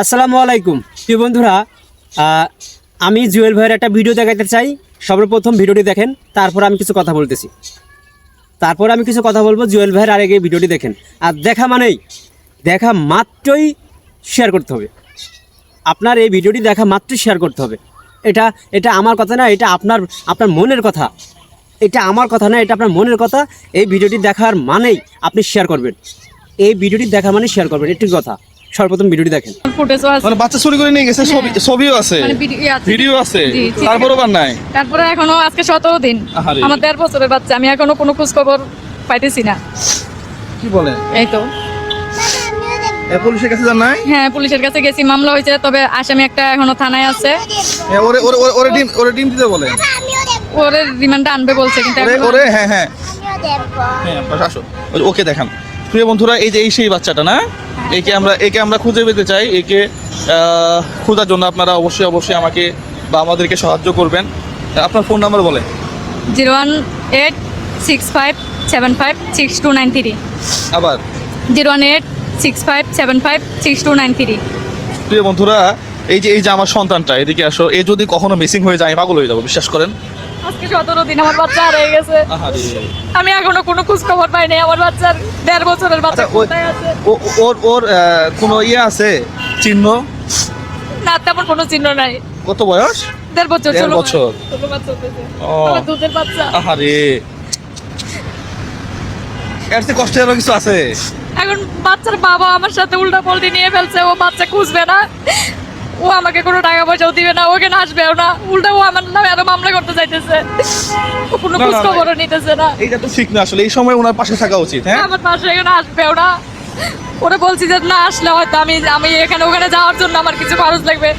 আসসালামু আলাইকুম। প্রিয় বন্ধুরা আমি জুয়েল ভাইয়ের একটা ভিডিও দেখাতে চাই। সর্বপ্রথম ভিডিওটি দেখেন, তারপর আমি কিছু কথা বলতেছি। তারপর আমি কিছু কথা বলব, জুয়েল ভাইয়ের আরেগে ভিডিওটি দেখেন। আর দেখা মানেই, দেখা মাত্রই শেয়ার করতে হবে। আপনার এই ভিডিওটি দেখা মাত্রই শেয়ার করতে হবে। এটা এটা আমার কথা না, এটা আপনার আপনার মনের কথা। এটা আমার কথা না, এটা আপনার মনের কথা। এই ভিডিওটি দেখার মানেই আপনি শেয়ার করবেন। এই ভিডিওটি দেখা মানে শেয়ার করবেন এটি কথা। সর্বপ্রথম ভিডিওটি দেখেন। ফুটেজও আছে মানে বাচ্চা চুরি করে নিয়ে গেছে ছবি ছবিও আছে। মানে ভিডিও আছে। ভিডিও আছে। তারপরও বার নাই। তারপরে এখনও আজকে সতেরো দিন। আমার দেড় বছরের বাচ্চা আমি এখনও কোনো খোঁজ খবর পাইতেছি না। কি বলে? এই তো। পুলিশের কাছে যান নাই? হ্যাঁ পুলিশের কাছে গেছি মামলা হয়েছে তবে আসামি একটা এখনও থানায় আছে। ওরে ওরে ওরে- ডিম ওরে ডিম দিতে বলে। ওর রিমান্ডে আনবে বলছে কিন্তু ওরে হ্যাঁ হ্যাঁ। হ্যাঁ ওকে দেখান। প্রিয় বন্ধুরা এই যে এই সেই বাচ্চাটা না? একে আমরা একে আমরা খুঁজে পেতে চাই। একে খোঁজার জন্য আপনারা অবশ্যই অবশ্যই আমাকে বা আমাদেরকে সাহায্য করবেন। আপনার ফোন নাম্বার বলেন। Zero one eight six five seven five six two nine three. আবার। Zero one eight six five seven five six two nine three. প্রিয় বন্ধুরা এই যে এই যে আমার সন্তানটা এদিকে আসো। এ যদি কখনো মিসিং হয়ে যায় আমি পাগল হয়ে যাব বিশ্বাস করেন? আজকে সতেরো দিন আমার বাচ্চা হারিয়ে গেছে। আমি এখনও কোনো খোঁজ খবর পাইনি আমার বাচ্চার দেড় বছরের বাচ্চা আচ্ছা, কোথায় আছে? ওর ওর কোনো ইয়ে আছে? চিহ্ন? না তেমন কোনো চিহ্ন নাই। কত বয়স? দেড় বছর দেড় বছর। দুধের বাচ্চা। আহারে। এর চেয়ে কষ্টের আরও কিছু আছে? এখন বাচ্চার বাবা আমার সাথে উল্টা পাল্টি নিয়ে ফেলছে ও বাচ্চা খুঁজবে না। ও আমাকে কোনো টাকা পয়সাও দিবে না ওকে আসবেও না। উল্টা ও আমার নামে আরও মামলা করতে চাইতেছে। কোনো খোঁজ খবরও নিতেছে না। এইটা তো ঠিক না আসলে এই সময় ওনার পাশে থাকা উচিত হ্যাঁ? আমার পাশে এখানে আসবেও না। ওরা বলছি যে না আসলে হয়তো আমি আমি এখানে ওখানে যাওয়ার জন্য আমার কিছু খরচ লাগবে।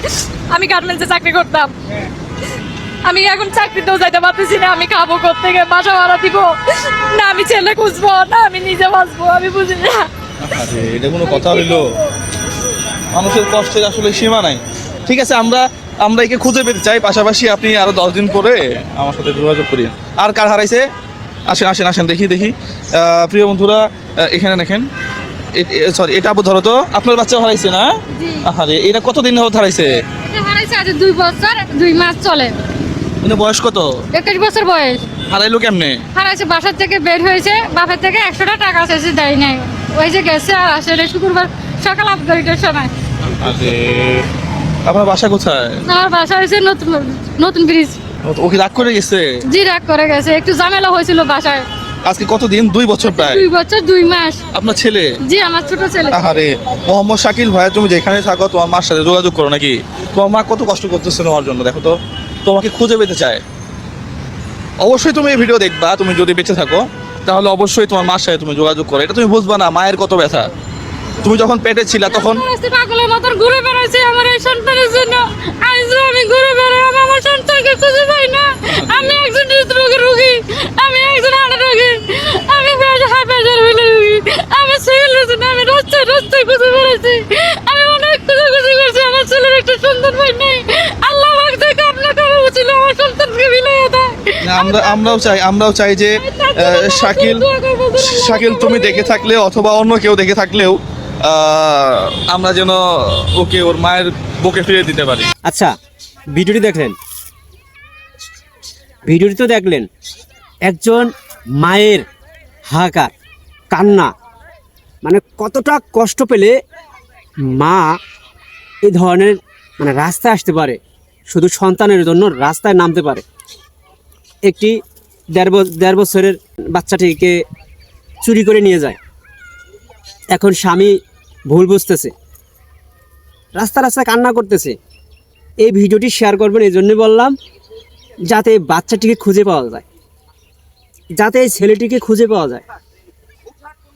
আমি গার্মেন্টসে চাকরি করতাম। আমি এখন চাকরিতেও যাইতে পারতেছি না আমি খাব থেকে বাসা ভাড়া দিব। না আমি ছেলে খুঁজবো না আমি নিজে বাঁচবো আমি বুঝি না। আরে এটা কোনো কথা হইল। মানুষের কষ্টের আসলে সীমা নাই। ঠিক আছে আমরা আমরা একে খুঁজে পেতে চাই। পাশাপাশি আপনি আরও দশ দিন পরে আমার সাথে যোগাযোগ করি। আর কার হারাইছে? আসেন আসেন আসেন দেখি দেখি। প্রিয় বন্ধুরা এখানে দেখেন। সরি এটা আবু ধরো তো। আপনার বাচ্চা হারাইছে না? আরে এটা কতদিন হতে হারাইছে? হারাইছে আজ দুই বছর দুই মাস চলে। মানে বয়স কত? একুশ বছর বয়স। হারাইলো কেমনে? হারাইছে বাসার থেকে বের হয়েছে বাপের থেকে একশোটা টাকা চাইছে দেয় নাই। ওই যে গেছে আসলে শুক্রবার সকাল আট সময়। আপনার বাসা কোথায়? আমার বাসা হয়েছে নতুন নতুন ব্রিজ ও কি রাগ করে গেছে? জি রাগ করে গেছে। একটু ঝামেলা হয়েছিল বাসায়। আজকে কতদিন? দুই বছর প্রায়। দুই বছর দুই মাস। আপনার ছেলে? জি আমার ছোট ছেলে। আরে মোহাম্মদ শাকিল ভাইয়া তুমি যেখানে থাকো তোমার মার সাথে যোগাযোগ করো নাকি? তোমার মা কত কষ্ট করতেছে তোমার জন্য দেখো তো। তোমাকে খুঁজে পেতে চায়। অবশ্যই তুমি এই ভিডিও দেখবা তুমি যদি বেঁচে থাকো তাহলে অবশ্যই তোমার মার সাথে তুমি যোগাযোগ করো। এটা তুমি বুঝবা না মায়ের কত ব্যথা। তুমি যখন পেটে ছিলা তখন? রাস্তায় পাগলের মতন ঘুরে বেড়াইছে আমার এই সন্তানের জন্য। আজ আমি ঘুরে আমার সন্তানকে খুঁজে পাই না। আমি একজন হৃদরোগের রোগী আমি একজন হাড় রোগী আমি হাই প্রেশার হইলে রোগী। আমি সিভিলের জন্য আমি রাস্তায় রাস্তায় খুঁজে বেড়াইছি। আমি অনেক খুঁজে খুঁজে করছি আমার ছেলের একটা সন্তান পাই নাই। আল্লাহ থেকে করা আমার সন্তানকে বিলাই দেয় আমরা আমরাও চাই আমরাও চাই যে শাকিল শাকিল তুমি দেখে থাকলে অথবা অন্য কেউ দেখে থাকলেও আমরা যেন ওকে ওর মায়ের বুকে ফিরে দিতে পারি। আচ্ছা ভিডিওটি দেখলেন? ভিডিওটি তো দেখলেন। একজন মায়ের হাহাকার, কান্না মানে কতটা কষ্ট পেলে মা এই ধরনের মানে রাস্তায় আসতে পারে, শুধু সন্তানের জন্য রাস্তায় নামতে পারে। একটি দেড় দেড় বছরের বাচ্চাটিকে চুরি করে নিয়ে যায়। এখন স্বামী ভুল বুঝতেছে। রাস্তা রাস্তায় কান্না করতেছে। এই ভিডিওটি শেয়ার করবেন এই জন্যই বললাম, যাতে বাচ্চাটিকে খুঁজে পাওয়া যায়। যাতে এই ছেলেটিকে খুঁজে পাওয়া যায়।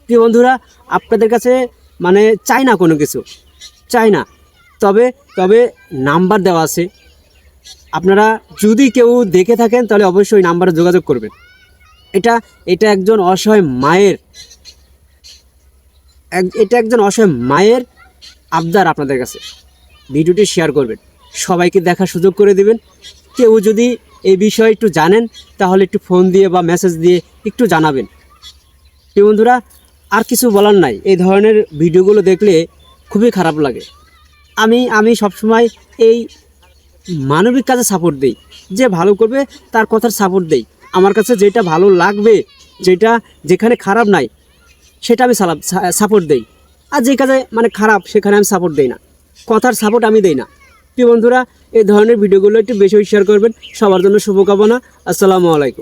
প্রিয় বন্ধুরা, আপনাদের কাছে মানে চাই না কোনো কিছু। চাই না। তবে তবে নাম্বার দেওয়া আছে। আপনারা যদি কেউ দেখে থাকেন, তাহলে অবশ্যই নাম্বারে যোগাযোগ করবেন। এটা এটা একজন অসহায় মায়ের এটা একজন অসহায় মায়ের আবদার আপনাদের কাছে। ভিডিওটি শেয়ার করবেন। সবাইকে দেখার সুযোগ করে দিবেন। কেউ যদি এই বিষয়ে একটু জানেন, তাহলে একটু ফোন দিয়ে বা মেসেজ দিয়ে একটু জানাবেন। প্রিয় বন্ধুরা, আর কিছু বলার নাই। এই ধরনের ভিডিওগুলো দেখলে খুবই খারাপ লাগে। আমি আমি সবসময় এই মানবিক কাজে সাপোর্ট দেই। যে ভালো করবে, তার কথার সাপোর্ট দেই। আমার কাছে যেটা ভালো লাগবে, যেটা যেখানে খারাপ নাই সেটা আমি সালাম সাপোর্ট দেই। আর যে কাজে মানে খারাপ, সেখানে আমি সাপোর্ট দেই না। কথার সাপোর্ট আমি দেই না। প্রিয় বন্ধুরা, এই ধরনের ভিডিওগুলো একটু বেশি শেয়ার করবেন। সবার জন্য শুভকামনা। আসসালামু আলাইকুম।